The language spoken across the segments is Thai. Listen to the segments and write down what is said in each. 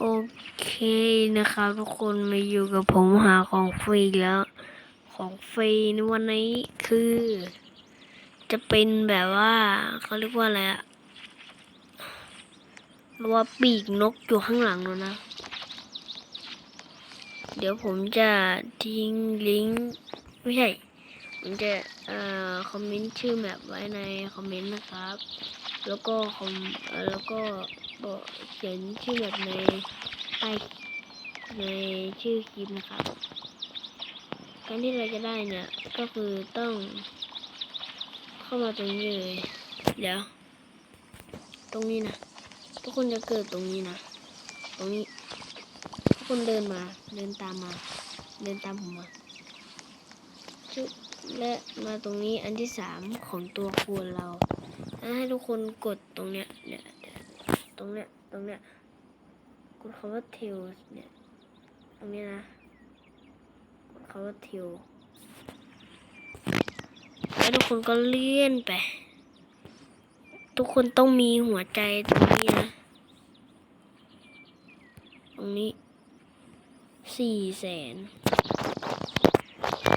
โอเคนะครับทุกคนมาอยู่กับผมหาของฟรีแล้ว ของฟรีในวันนี้คือ จะเป็นแบบว่าเขาเรียกว่าอะไรอะว่าปีกนกอยู่ข้างหลังแล้วนะ เดี๋ยวผมจะทิ้งลิงก์ไม่ใช่ ผมจะเอ่อคอมเมนต์ชื่อแมปไว้ในคอมเมนต์นะครับ แล้วก็คอมแล้วก็ บอกเขียนชื่อแมปในใต้ในชื่อคลิปนะครับ การที่เราจะได้เนี่ยก็คือต้อง เข้ามาตรงนี้เลยเดี๋ยวตรงนี้นะทุกคนจะเกิดตรงนี้นะตรงนี้ ทุกคนเดินมา เดินตามมา เดินตามผมมาชึบและมาตรงนี้อันที่สามของตัวคูณเราให้ทุกคนกดตรงเนี้ยเนี่ยเนี่ย ตรงเนี้ย ตรงเนี้ยกดคำว่า tails เนี่ย ตรงนี้นะ กดคำว่า tail แล้วทุกคนก็เลื่อนไป ทุกคนต้องมีหัวใจตรงนี้นะ ตรงนี้สี่แสน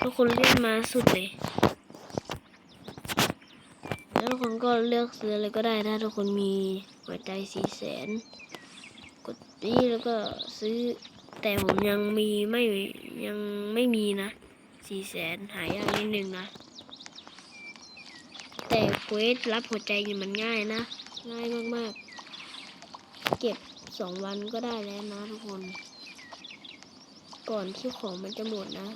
ทุกคนเลื่อนมาสุดเลย กคนก็เลือกซื้ออะไรก็ได้ถ้าทุกคนมีหัวใจสี่แสนกดนี้แล้วก็ซื้อแต่ผมยังมีไม่ยังไม่มีนะสี่แสนหายากนิดนึงนะ แต่เควสรับหัวใจนี่มันง่ายนะ ง่ายมากๆ เก็บสองวันก็ได้แล้วนะทุกคน ก่อนที่ของมันจะหมดนะ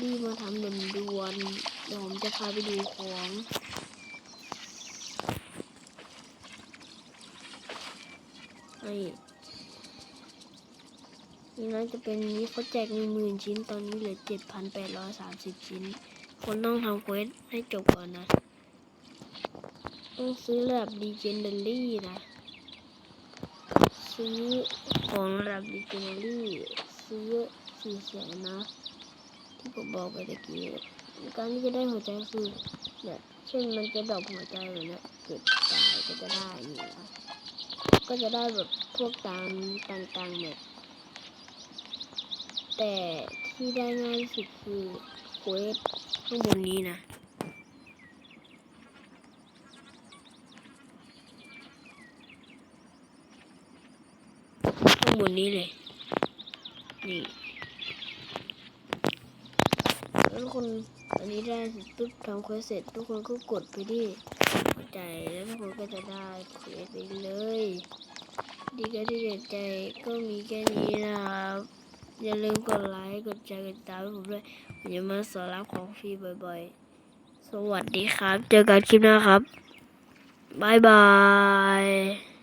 รีบมาทำด่วนด่วนๆ เดี๋ยวผมจะพาไปดูของนี่นี่นะจะเป็นนี้เขาแจกหนึ่งหมื่นชิ้นตอนนี้เหลือเจ็ดพันแปดร้อยสามสิบชิ้น คนต้องทำเควสให้จบก่อนนะ ต้องซื้อระดับ Legendary นะ ซื้อของระดับ Legendary ซื้อสี่แสนนะ ที่ผมบอกไปตะกี้ การที่จะได้หัวใจคือเนี่ยเช่นมันจะดอกหัวใจแบบนี้เกิดตายก็จะได้นี่นะก็จะได้แบบพวกตามต่างๆเนี่ยแต่ที่ได้ง่ายที่สุดคือเควสข้างบนนี้นะข้างบนนี้เลยนี่ ทุกคนอันนี้ได้เสร็จปุ๊บทำเควสเสร็จ ทุกคนก็กดไปที่ใจแล้วทุกคนก็จะได้เควสไปเลย ดีก็ที่เกิดใจก็มีแค่นี้นะครับอย่าลืมกดไลค์กดแชร์กดติดตามให้ผมด้วยผมจะมาสอนรับของฟรีบ่อยๆ สวัสดีครับ เจอกันคลิปหน้าครับบายบาย